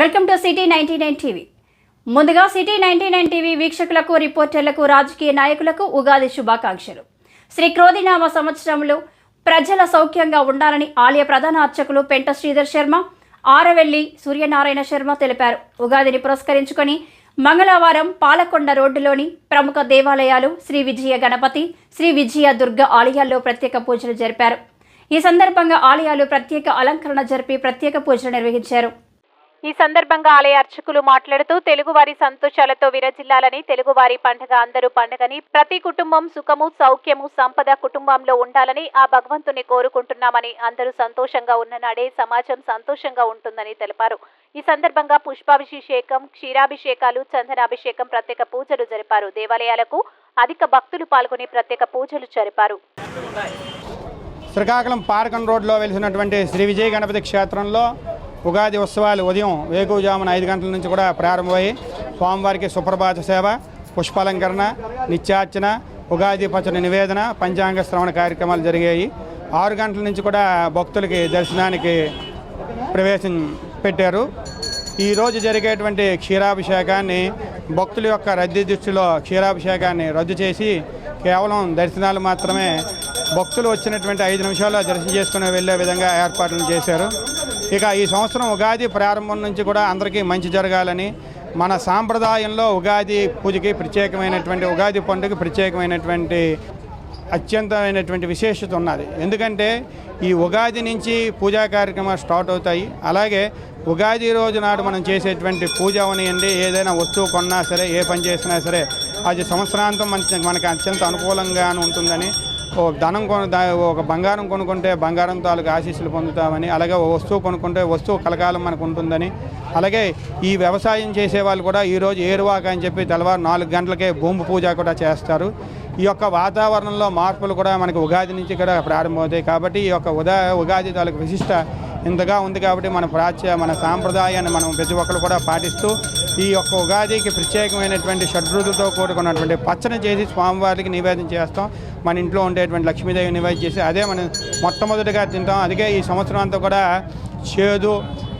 Welcome to City ninety nine TV. ముందుగా city ninety nine TV వీక్షకులకు రిపోర్టర్లకు రాజకీయ నాయకులకు ఉగాది శుభాకాంక్షలు. శ్రీ క్రోధినామ సంవత్సరంలో ప్రజల సౌఖ్యంగా ఉండాలని ఆలయ ప్రధాన అర్చకులు పెంట శ్రీధర్ శర్మ ఆరవెల్లి సూర్యనారాయణ శర్మ తెలిపారు. ఉగాదిని పురస్కరించుకొని మంగళవారం పాలకొండ రోడ్డులోని ప్రముఖ దేవాలయాలు శ్రీ విజయ గణపతి శ్రీ విజయ దుర్గ ఆలయాల్లో ప్రత్యేక పూజలు జరిపారు. ఈ సందర్భంగా ఆలయాలు ప్రత్యేక అలంకరణ జరిపి ప్రత్యేక పూజలు నిర్వహించారు. ఈ సందర్భంగా ఆలయ అర్చకులు మాట్లాడుతూ తెలుగువారి సంతోషాలతో విరజిల్లాలని తెలుగువారి పండుగ అందరూ పండగని ప్రతి కుటుంబం సుఖము సౌఖ్యము సంపద కుటుంబంలో ఉండాలని ఆ భగవంతుని కోరుకుంటున్నామని అందరూ సంతోషంగా ఉన్న నాడే సమాజం సంతోషంగా ఉంటుందని తెలిపారు. ఈ సందర్భంగా పుష్పాభిషేకం క్షీరాభిషేకాలు చందనాభిషేకం ప్రత్యేక పూజలు జరిపారు. దేవాలయాలకు అధిక భక్తులు పాల్గొని ప్రత్యేక పూజలు జరిపారు. శ్రీకాకుళం పార్కన్ రోడ్లో వెలిసినటువంటి శ్రీ విజయ గణపతి క్షేత్రంలో ఉగాది ఉత్సవాలు ఉదయం వేకువజామున ఐదు గంటల నుంచి కూడా ప్రారంభమయ్యి స్వామివారికి సుప్రభాత సేవ పుష్పాలంకరణ నిత్యార్చన ఉగాది పచ్చడి నివేదన పంచాంగ శ్రవణ కార్యక్రమాలు జరిగాయి. ఆరు గంటల నుంచి కూడా భక్తులకి దర్శనానికి ప్రవేశం పెట్టారు. ఈరోజు జరిగేటువంటి క్షీరాభిషేకాన్ని భక్తుల యొక్క రద్దీ దృష్టిలో క్షీరాభిషేకాన్ని రద్దు చేసి కేవలం దర్శనాలు మాత్రమే భక్తులు వచ్చినటువంటి ఐదు నిమిషాల్లో దర్శనం చేసుకుని వెళ్ళే విధంగా ఏర్పాట్లు చేశారు. ఇక ఈ సంవత్సరం ఉగాది ప్రారంభం నుంచి కూడా అందరికీ మంచి జరగాలని మన సాంప్రదాయంలో ఉగాది పూజకి ప్రత్యేకమైనటువంటి ఉగాది పండుగ ప్రత్యేకమైనటువంటి అత్యంతమైనటువంటి విశేషత ఉన్నది. ఎందుకంటే ఈ ఉగాది నుంచి పూజా కార్యక్రమాలు స్టార్ట్ అవుతాయి. అలాగే ఉగాది రోజు నాడు మనం చేసేటువంటి పూజ అవనియండి ఏదైనా వస్తువు కొన్నా సరే ఏ పని చేసినా సరే అది సంవత్సరాంతం మన మనకి అత్యంత అనుకూలంగా ఉంటుందని ఓ ధనం కొను ఒక బంగారం కొనుక్కుంటే బంగారం తాలూకు ఆశీస్సులు పొందుతామని అలాగే ఓ వస్తువు కొనుక్కుంటే వస్తువు కలకాలం మనకు ఉంటుందని. అలాగే ఈ వ్యవసాయం చేసే వాళ్ళు కూడా ఈరోజు ఏరువాక అని చెప్పి తెల్లవారు నాలుగు గంటలకే భూమి పూజ కూడా చేస్తారు. ఈ యొక్క వాతావరణంలో మార్పులు కూడా మనకి ఉగాది నుంచి కూడా ప్రారంభమవుతాయి. కాబట్టి ఈ యొక్క ఉదా ఉగాది తాలూకు విశిష్ట ఇంతగా ఉంది కాబట్టి మన ప్రాచ్య మన సాంప్రదాయాన్ని మనం ప్రతి ఒక్కరు కూడా పాటిస్తూ ఈ యొక్క ఉగాదికి ప్రత్యేకమైనటువంటి షడ్రుతులతో కూడుకున్నటువంటి పచ్చని చేసి స్వామివారికి నివేదన చేస్తాం. మన ఇంట్లో ఉండేటువంటి లక్ష్మీదేవి నివేదన చేసి అదే మనం మొట్టమొదటిగా తింటాం. అందుకే ఈ సంవత్సరం అంతా కూడా చేదు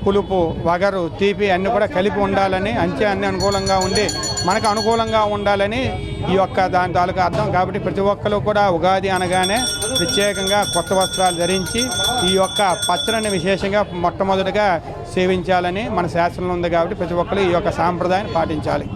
పులుపు వగరు తీపి అన్నీ కూడా కలిపి ఉండాలని అంతే అన్ని అనుకూలంగా ఉండి మనకు అనుకూలంగా ఉండాలని ఈ యొక్క దాని తాలూకా అర్థం. కాబట్టి ప్రతి ఒక్కరు కూడా ఉగాది అనగానే ప్రత్యేకంగా కొత్త వస్త్రాలు ధరించి ఈ యొక్క పచ్చడిని విశేషంగా మొట్టమొదటిగా సేవించాలని మన శాస్త్రంలో ఉంది కాబట్టి ప్రతి ఒక్కరు ఈ యొక్క సాంప్రదాయాన్ని పాటించాలి.